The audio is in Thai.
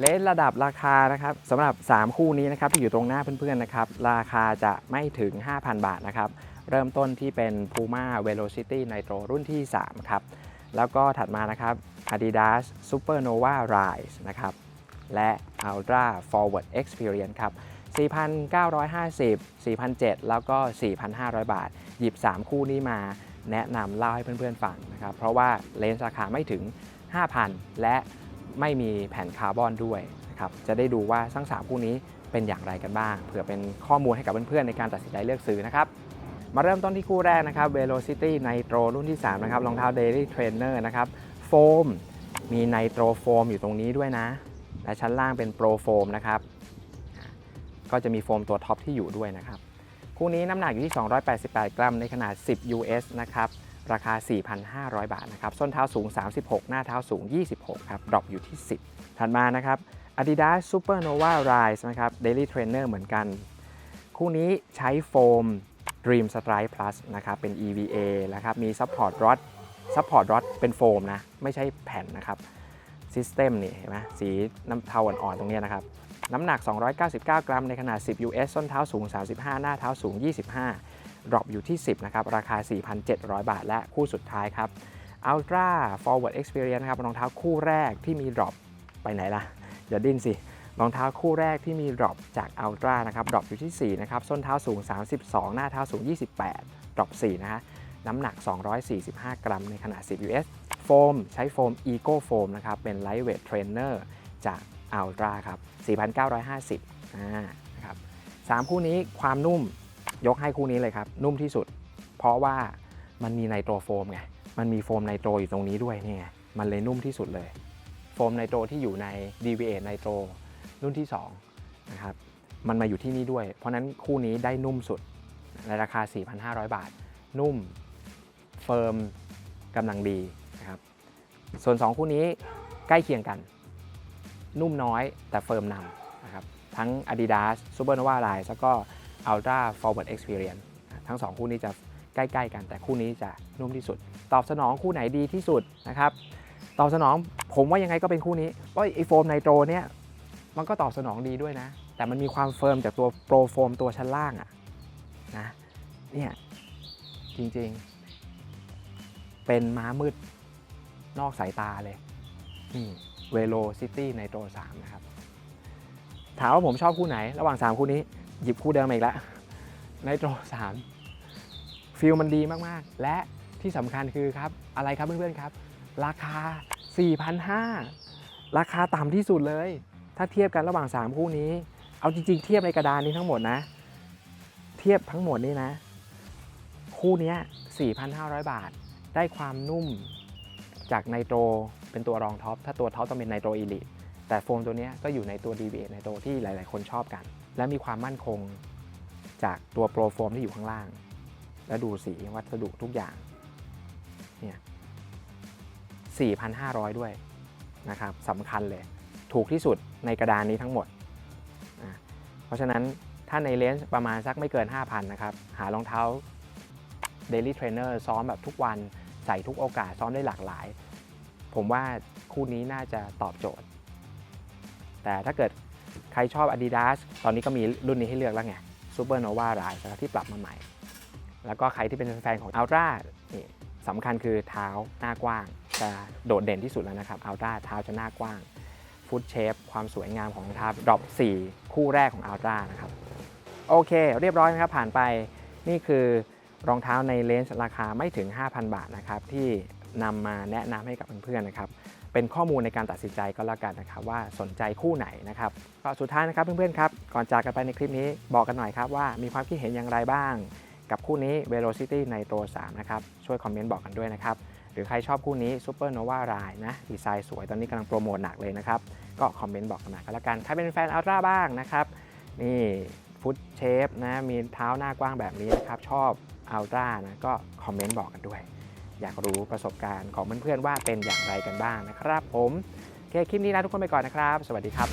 เลนระดับราคานะครับสำหรับ 3 คู่นี้นะครับที่อยู่ตรงหน้าเพื่อนๆนะครับราคาจะไม่ถึง 5,000 บาทนะครับเริ่มต้นที่เป็น Puma Velocity Nitro รุ่นที่ 3 ครับ แล้วก็ถัดมานะครับ Adidas Supernova Rise นะครับและ Ultra Forward Experience ครับ 4,950 4,700แล้วก็ 4,500 บาท หยิบ 3 คู่นี้มาแนะนำเล่าให้เพื่อนๆฟังนะครับ เพราะว่าเลนส์ราคาไม่ถึง 5,000 และ ไม่มีแผ่นคาร์บอนด้วยนะครับจะได้ดูว่าทั้ง3คู่นี้เป็นอย่างไรกันบ้าง เผื่อเป็นข้อมูลให้กับเพื่อนๆในการตัดสินใจเลือกซื้อนะครับมาเริ่มต้นที่คู่แรกนะครับ Velocity Nitro รุ่นที่ 3 นะครับรองเท้า Daily Trainer นะครับโฟมมีไนโตรโฟมอยู่ตรงนี้ด้วยนะ และชั้นล่างเป็นโปรโฟมนะครับ ก็จะมีโฟมตัวท็อปที่อยู่ด้วยนะครับ คู่นี้น้ำหนักอยู่ที่ 288 กรัมในขนาด 10 US นะครับ ราคา 4,500 บาทนะครับส้นเท้าสูง 36 หน้าเท้าสูง 26 ครับดรอปอยู่ที่ 10 ถัดมานะครับ Adidas Supernova Rise นะครับ Daily Trainer เหมือนกัน คู่นี้ใช้โฟม Dream Strike Plus นะครับเป็น EVA นะครับมี Support Rod Support Rod เป็นโฟมนะไม่ใช่แผ่นนะครับ System นี่เห็นไหมสีน้ำเทาอ่อนๆตรงนี้นะครับน้ำหนัก 299 กรัม ในขนาด 10 US ส้นเท้าสูง 35 หน้าเท้าสูง 25 ดรอปอยู่ที่ 10 นะครับ ราคา 4,700 บาท และคู่สุดท้ายครับ Ultra Forward Experience นะครับรองเท้าคู่แรกที่มีดรอปไปไหนล่ะ อย่าดิ้นสิรองเท้าคู่แรกที่มีดรอปจาก Ultra นะครับดรอปอยู่ที่ 4 นะครับ ส้นเท้าสูง 32 หน้าเท้าสูง 28 ดรอป 4 นะฮะ น้ำหนัก 245 กรัม ในขนาด 10 US โฟม ใช้โฟม Eco Foam นะครับ เป็น Lightweight Trainer จาก Ultra ครับ 4,950อ่านะครับสามคู่นี้ความนุ่ม ยกให้คู่นี้เลยครับ นุ่มที่สุด เพราะว่ามันมีไนโตรโฟมไง มันมีโฟมไนโตรอยู่ตรงนี้ด้วยนี่ไง มันเลยนุ่มที่สุดเลย โฟมไนโตรที่อยู่ใน DVA ไนโตรรุ่นที่2นะครับ มันมาอยู่ที่นี่ด้วย เพราะนั้นคู่นี้ได้นุ่มสุดในราคา 4,500 บาท นุ่ม เฟิร์มกำลังดีนะครับ ส่วน 2 คู่นี้ใกล้เคียงกัน นุ่มน้อยแต่เฟิร์มนำนะครับ ทั้ง Adidas Supernova Rise แล้วก็ Ultra Forward Experience ทั้ง 2 คู่นี้จะใกล้ๆกัน แต่คู่นี้จะนุ่มที่สุด ตอบสนองคู่ไหนดีที่สุดนะครับตอบสนองผมว่ายังไงก็เป็นคู่นี้เพราะไอโฟมไนโตรเนี่ยมันก็ตอบสนองดีด้วยนะ แต่มันมีความเฟิร์มจากตัวโปรโฟมตัวชั้นล่างอะนะเนี่ยจริงๆ เป็นม้ามืดนอกสายตาเลยนี่เวโ c ซิตี้ไนโตร3นะครับ ถามว่าผมชอบคู่ไหน ระหว่าง 3 คู่นี้ หยิบคู่เดิมมาอีกแล้วไนโตร3ฟิลมันดีมาก ๆ และที่สำคัญคือครับ อะไรครับเพื่อน ๆ ครับ ราคา 4,500 ราคาต่ำที่สุดเลย ถ้าเทียบกันระหว่าง 3 คู่นี้ เอาจริง ๆ เทียบในกระดานนี้ทั้งหมดนะ เทียบทั้งหมดนี่นะ คู่นี้ 4,500 บาท ได้ความนุ่มจากไนโตรเป็นตัวรองท็อป ถ้าตัวท็อปต้องเป็นไนโตรอีลิแต่โฟมตัวนี้ก็อยู่ในตัว DBA ไนโตรที่หลาย ๆ คนชอบกัน และมีความมั่นคงจากตัวโปรโฟมที่อยู่ข้างล่าง และดูสีวัสดุทุกอย่างเนี่ย4,500 ด้วยนะครับสำคัญเลย ถูกที่สุดในกระดานนี้ทั้งหมดนะเพราะฉะนั้นถ้าในเลนส์ประมาณสักไม่เกิน 5,000 นะครับ หารองเท้า Daily Trainer ซ้อมแบบทุกวันใส่ทุกโอกาสซ้อมได้หลากหลาย ผมว่าคู่นี้น่าจะตอบโจทย์ แต่ถ้าเกิด ครชอบ Adidas ตอนนี้ก็มีรุ่นนี้ให้เลือกแล้วไง Supernova Rise นะครับที่ปรับมาใหม่ แล้วก็ใครที่เป็นแฟนของ Ultra นี่สำคัญคือเท้าหน้ากว้าง จะโดดเด่นที่สุดแล้วนะครับ Ultra เท้าจะหน้ากว้างฟุตเชฟความสวยงามของรองเท้าดรอป4 คู่แรกของ Ultra นะครับ โอเค เรียบร้อยนะครับผ่านไปนี่คือรองเท้าในเลนส์ราคาไม่ถึง 5,000 บาทนะครับที่นำมาแนะนำให้กับเพื่อนๆนะครับ เป็นข้อมูลในการตัดสินใจก็แล้วกันนะครับว่าสนใจคู่ไหนนะครับก็สุดท้ายนะครับเพื่อนๆครับก่อนจากกันไปในคลิปนี้บอกกันหน่อยครับว่ามีความคิดเห็นอย่างไรบ้าง กับคู่นี้ Velocity Nitro 3นะครับ ช่วยคอมเมนต์บอกกันด้วยนะครับหรือใครชอบคู่นี้ Supernova Rise นะดีไซน์สวยตอนนี้กำลังโปรโมทหนักเลยนะครับ ก็คอมเมนต์บอกกันมาก็แล้วกันถ้าเป็นแฟน Ultra บ้างนะครับนี่ฟุตเชฟนะมีเท้าหน้ากว้างแบบนี้นะครับชอบ Ultra นะก็คอมเมนต์บอกกันด้วย อยากรู้ประสบการณ์ของเพื่อนๆว่าเป็นอย่างไรกันบ้างนะครับ ผมโอเคคลิปนี้ลาทุกคนไปก่อนนะครับ สวัสดีครับ